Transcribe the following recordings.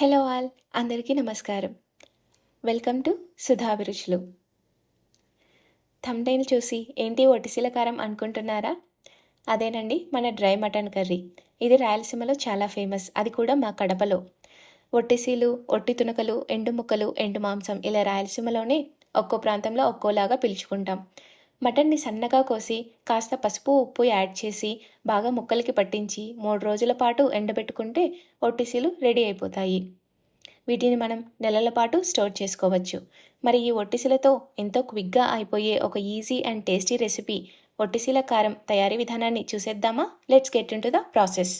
Hello all అందరికీ నమస్కారం. Welcome to సుధాభిరుచులు thumbnail చూసి ఏంటి ఒటిశీల కారం అనుకుంటున్నారా? అదేనండి మన డ్రై మటన్ కర్రీ. ఇది రాయలసీమలో చాలా ఫేమస్ అది కూడా మా కడపలో. ఒట్టిసీలు ఒట్టి తునకలు ఎండు ముక్కలు ఎండు మాంసం ఇలా రాయలసీమలోనే ఒక్కో ప్రాంతంలో ఒక్కోలాగా పిలుచుకుంటాం. మటన్ని సన్నగా కోసి కాస్త పసుపు ఉప్పు యాడ్ చేసి బాగా ముక్కలకి పట్టించి మూడు రోజుల పాటు ఎండబెట్టుకుంటే ఒట్టిసీలు రెడీ అయిపోతాయి. వీటిని మనం నెలల పాటు స్టోర్ చేసుకోవచ్చు. మరి ఈ ఒట్టిసీలతో ఎంతో క్విక్గా అయిపోయే ఒక ఈజీ అండ్ టేస్టీ రెసిపీ ఒట్టిసీల కారం తయారీ విధానాన్ని చూసేద్దామా? Let's get into the process.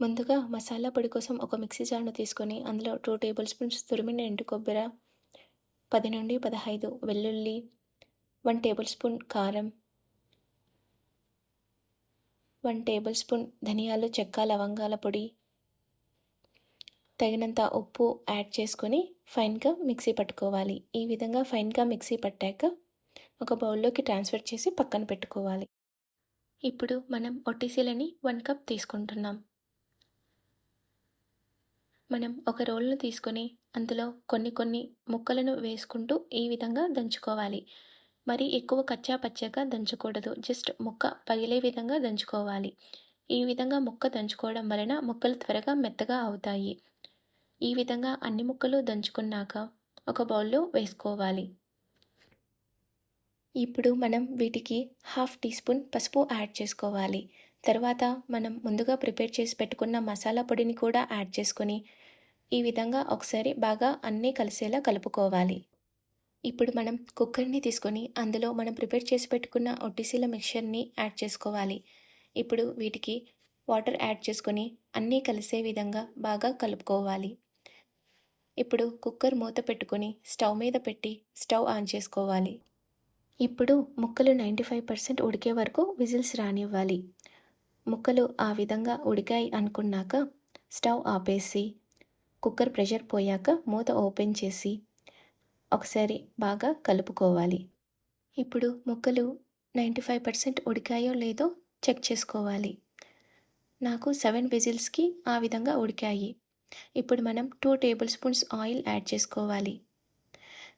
ముందుగా మసాలా పొడి కోసం ఒక మిక్సీ జార్ను తీసుకొని అందులో టూ టేబుల్ స్పూన్స్ తురిమిన ఎండు కొబ్బరి పది నుండి పదహైదు వెల్లుల్లి వన్ టేబుల్ స్పూన్ కారం వన్ టేబుల్ స్పూన్ ధనియాలు చెక్క లవంగాల పొడి. తగినంత ఉప్పు యాడ్ చేసుకొని ఫైన్గా మిక్సీ పట్టుకోవాలి. ఈ విధంగా ఫైన్గా మిక్సీ పట్టాక ఒక బౌల్లోకి ట్రాన్స్ఫర్ చేసి పక్కన పెట్టుకోవాలి. ఇప్పుడు మనం ఒటిసీలని వన్ కప్ తీసుకుంటున్నాం. మనం ఒక రోల్ను తీసుకొని అందులో కొన్ని కొన్ని ముక్కలను వేసుకుంటూ ఈ విధంగా దంచుకోవాలి. మరి ఎక్కువ కచ్చా పచ్చగా దంచకూడదు. జస్ట్ ముక్క పగిలే విధంగా దంచుకోవాలి. ఈ విధంగా ముక్క దంచుకోవడం వలన ముక్కలు త్వరగా మెత్తగా అవుతాయి. ఈ విధంగా అన్ని ముక్కలు దంచుకున్నాక ఒక బౌల్లో వేసుకోవాలి. ఇప్పుడు మనం వీటికి హాఫ్ టీ స్పూన్ పసుపు యాడ్ చేసుకోవాలి. తర్వాత మనం ముందుగా ప్రిపేర్ చేసి పెట్టుకున్న మసాలా పొడిని కూడా యాడ్ చేసుకొని ఈ విధంగా ఒకసారి బాగా అన్నీ కలిసేలా కలుపుకోవాలి. ఇప్పుడు మనం కుక్కర్ని తీసుకొని అందులో మనం ప్రిపేర్ చేసి పెట్టుకున్న ఒట్టిసీల మిక్చర్ని యాడ్ చేసుకోవాలి. ఇప్పుడు వీటికి వాటర్ యాడ్ చేసుకొని అన్నీ కలిసే విధంగా బాగా కలుపుకోవాలి. ఇప్పుడు కుక్కర్ మూత పెట్టుకొని స్టవ్ మీద పెట్టి స్టవ్ ఆన్ చేసుకోవాలి. ఇప్పుడు ముక్కలు నైంటీ ఫైవ్ పర్సెంట్ ఉడికే వరకు విజిల్స్ రానివ్వాలి. ముక్కలు ఆ విధంగా ఉడికాయి అనుకున్నాక స్టవ్ ఆపేసి కుక్కర్ ప్రెషర్ పోయాక మూత ఓపెన్ చేసి ఒకసారి బాగా కలుపుకోవాలి. ఇప్పుడు ముక్కలు నైంటీ ఫైవ్ పర్సెంట్ ఉడికాయో లేదో చెక్ చేసుకోవాలి. నాకు సెవెన్ విజిల్స్కి ఆ విధంగా ఉడికాయి. ఇప్పుడు మనం two tablespoons oil add చేసుకోవాలి.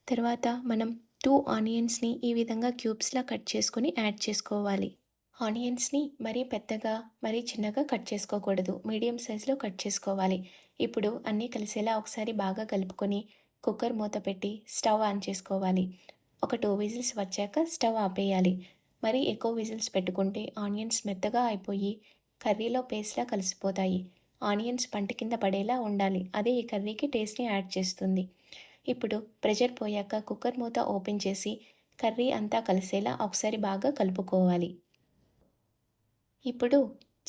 తర్వాత మనం టూ ఆనియన్స్ని ఈ విధంగా క్యూబ్స్లా కట్ చేసుకొని యాడ్ చేసుకోవాలి. ఆనియన్స్ని మరీ పెద్దగా మరీ చిన్నగా కట్ చేసుకోకూడదు. మీడియం సైజులో కట్ చేసుకోవాలి. ఇప్పుడు అన్నీ కలిసేలా ఒకసారి బాగా కలుపుకొని కుక్కర్ మూత పెట్టి స్టవ్ ఆన్ చేసుకోవాలి. ఒక టూ విజిల్స్ వచ్చాక స్టవ్ ఆపేయాలి. మరీ ఎక్కువ విజిల్స్ పెట్టుకుంటే ఆనియన్స్ మెత్తగా అయిపోయి కర్రీలో పేస్ట్లా కలిసిపోతాయి. ఆనియన్స్ పంట కింద పడేలా ఉండాలి. అదే ఈ కర్రీకి టేస్ట్ని యాడ్ చేస్తుంది. ఇప్పుడు ప్రెషర్ పోయాక కుక్కర్ మూత ఓపెన్ చేసి కర్రీ అంతా కలిసేలా ఒకసారి బాగా కలుపుకోవాలి. ఇప్పుడు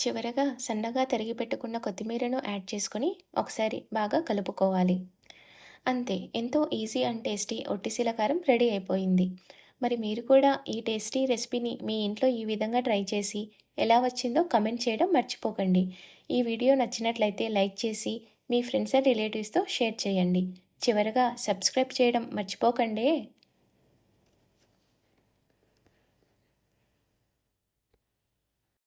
చివరగా సన్నగా తరిగి పెట్టుకున్న కొత్తిమీరను యాడ్ చేసుకొని ఒకసారి బాగా కలుపుకోవాలి. అంతే ఎంతో ఈజీ అండ్ టేస్టీ ఒట్టిసీల కారం రెడీ అయిపోయింది. మరి మీరు కూడా ఈ టేస్టీ రెసిపీని మీ ఇంట్లో ఈ విధంగా ట్రై చేసి ఎలా వచ్చిందో కమెంట్ చేయడం మర్చిపోకండి. ఈ వీడియో నచ్చినట్లయితే లైక్ చేసి మీ ఫ్రెండ్స్ అండ్ రిలేటివ్స్తో షేర్ చేయండి. చివరగా సబ్స్క్రైబ్ చేయడం మర్చిపోకండి.